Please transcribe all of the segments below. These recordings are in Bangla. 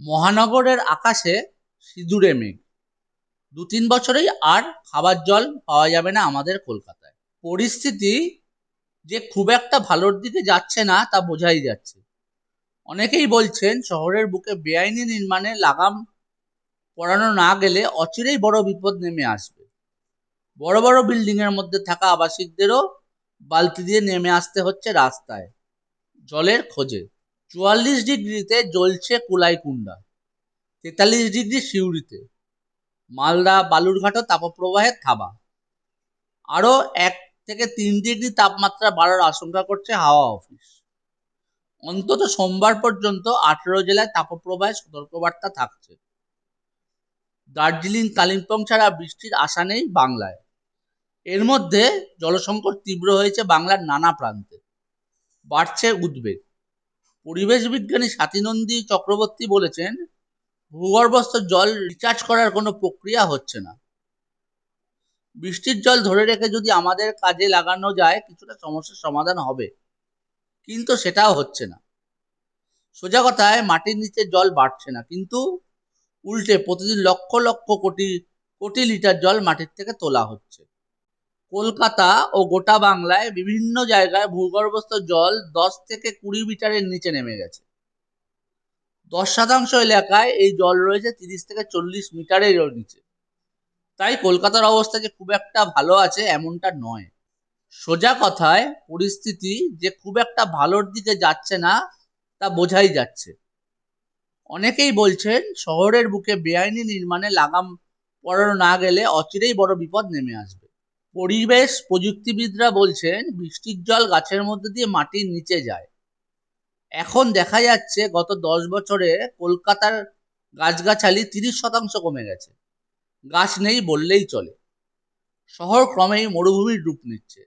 মহানগরের আকাশে সিঁদুরে মেঘ। দু তিন বছরেই আর খাবার জল পাওয়া যাবে না আমাদের কলকাতায়। পরিস্থিতি যে খুব একটা ভালোর দিকে যাচ্ছে না তা বোঝাই যাচ্ছে। অনেকেই বলছেন, শহরের বুকে বেআইনি নির্মাণে লাগাম পড়ানো না গেলে অচিরেই বড় বিপদ নেমে আসবে। বড় বড় বিল্ডিংয়ের মধ্যে থাকা আবাসিকদেরও বালতি দিয়ে নেমে আসতে হচ্ছে রাস্তায়। জলের খোঁজে। চুয়াল্লিশ ডিগ্রিতে জ্বলছে কুলাইকুণ্ডা তেতাল্লিশ ডিগ্রি সিউড়িতে, মালদা, বালুরঘাটও তাপপ্রবাহের থাবা। আরও এক থেকে তিন ডিগ্রি তাপমাত্রা বাড়ার আশঙ্কা করছে হাওয়া অফিস। অন্তত সোমবার পর্যন্ত আঠেরো জেলায় তাপপ্রবাহের সতর্কবার্তা থাকছে। দার্জিলিং, কালিম্পং ছাড়া বৃষ্টির আশা নেই বাংলায়। এর মধ্যে জলসংকট তীব্র হয়েছে বাংলার নানা প্রান্তে। বাড়ছে উদ্বেগ। পরিবেশ বিজ্ঞানী স্বাতীনন্দী চক্রবর্তী বলেছেন, ভূগর্ভস্থ জল রিচার্জ করার কোনো প্রক্রিয়া হচ্ছে না। বৃষ্টির জল ধরে রেখে যদি আমাদের কাজে লাগানো যায়, কিছুটা সমস্যার সমাধান হবে। কিন্তু সেটাও হচ্ছে না। সোজা কথায়, মাটির নিচে জল বাড়ছে না, কিন্তু উল্টে প্রতিদিন লক্ষ লক্ষ কোটি কোটি লিটার জল মাটির থেকে তোলা হচ্ছে। কলকাতা ও গোটা বাংলায় বিভিন্ন জায়গায় ভূগর্ভস্থ জল দশ থেকে কুড়ি মিটারের নিচে নেমে গেছে। দশ শতাংশ এলাকায় এই জল রয়েছে তিরিশ থেকে চল্লিশ মিটারের নিচে। তাই কলকাতার অবস্থা যে খুব একটা ভালো আছে এমনটা নয়। সোজা কথায় পরিস্থিতি যে খুব একটা ভালোর দিকে যাচ্ছে না, তা বোঝাই যাচ্ছে। অনেকেই বলছেন শহরের বুকে বেআইনি নির্মাণে লাগাম পড়ানো না গেলে অচিরেই বড় বিপদ নেমে আসবে। পরিবেশ প্রযুক্তিবিদরা বলছেন, বৃষ্টির জল গাছের মধ্যে দিয়ে মাটির নিচে যায়। এখন দেখা যাচ্ছে গত দশ বছরে কলকাতার গাছগাছালি তিরিশ শতাংশ কমে গেছে। গাছ নেই বললেই চলে। শহর ক্রমেই মরুভূমির রূপ নিচ্ছে।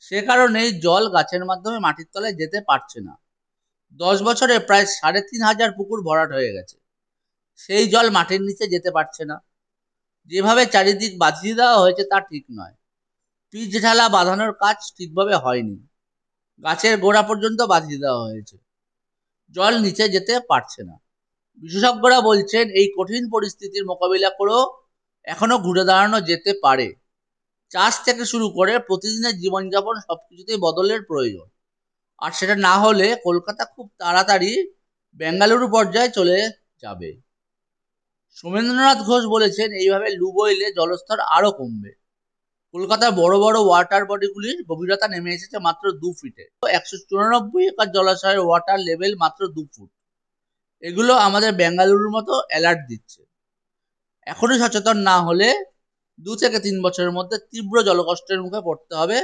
সে কারণেই জল গাছের মাধ্যমে মাটির তলায় যেতে পারছে না। দশ বছরে প্রায় সাড়ে তিন হাজার পুকুর ভরাট হয়ে গেছে। সেই জল মাটির নিচে যেতে পারছে না। যেভাবে চারিদিক বাঁধিয়ে দেওয়া হয়েছে তা ঠিক নয়। পিচ ঢালা বাঁধানোর কাজ ঠিকভাবে হয়নি। গাছের গোড়া পর্যন্ত বাঁধিয়ে দেওয়া হয়েছে। জল নিচে যেতে পারছে না। বিশেষজ্ঞরা বলছেন, এই কঠিন পরিস্থিতির মোকাবিলা করেও এখনও ঘুরে দাঁড়ানো যেতে পারে। চাষ থেকে শুরু করে প্রতিদিনের জীবনযাপন সবকিছুতেই বদলের প্রয়োজন। আর সেটা না হলে কলকাতা খুব তাড়াতাড়ি বেঙ্গালুরু পর্যায়ে চলে যাবে। সোমেন্দ্রনাথ ঘোষ বলেছেন, এইভাবে লু বইলে জলস্তর আরও কমবে। কলকাতার বড় বড় ওয়াটার বডিগুলির গভীরতা নেমে এসেছে মাত্র দু ফিটে একশো চুরানব্বই একর জলাশয়ের ওয়াটার লেভেল মাত্র দু ফুট। এগুলো আমাদের বেঙ্গালুরুর মতো অ্যালার্ট দিচ্ছে। এখনই সচেতন না হলে দু থেকে তিন বছরের মধ্যে তীব্র জলকষ্টের মুখে পড়তে হবে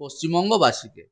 পশ্চিমবঙ্গবাসীকে।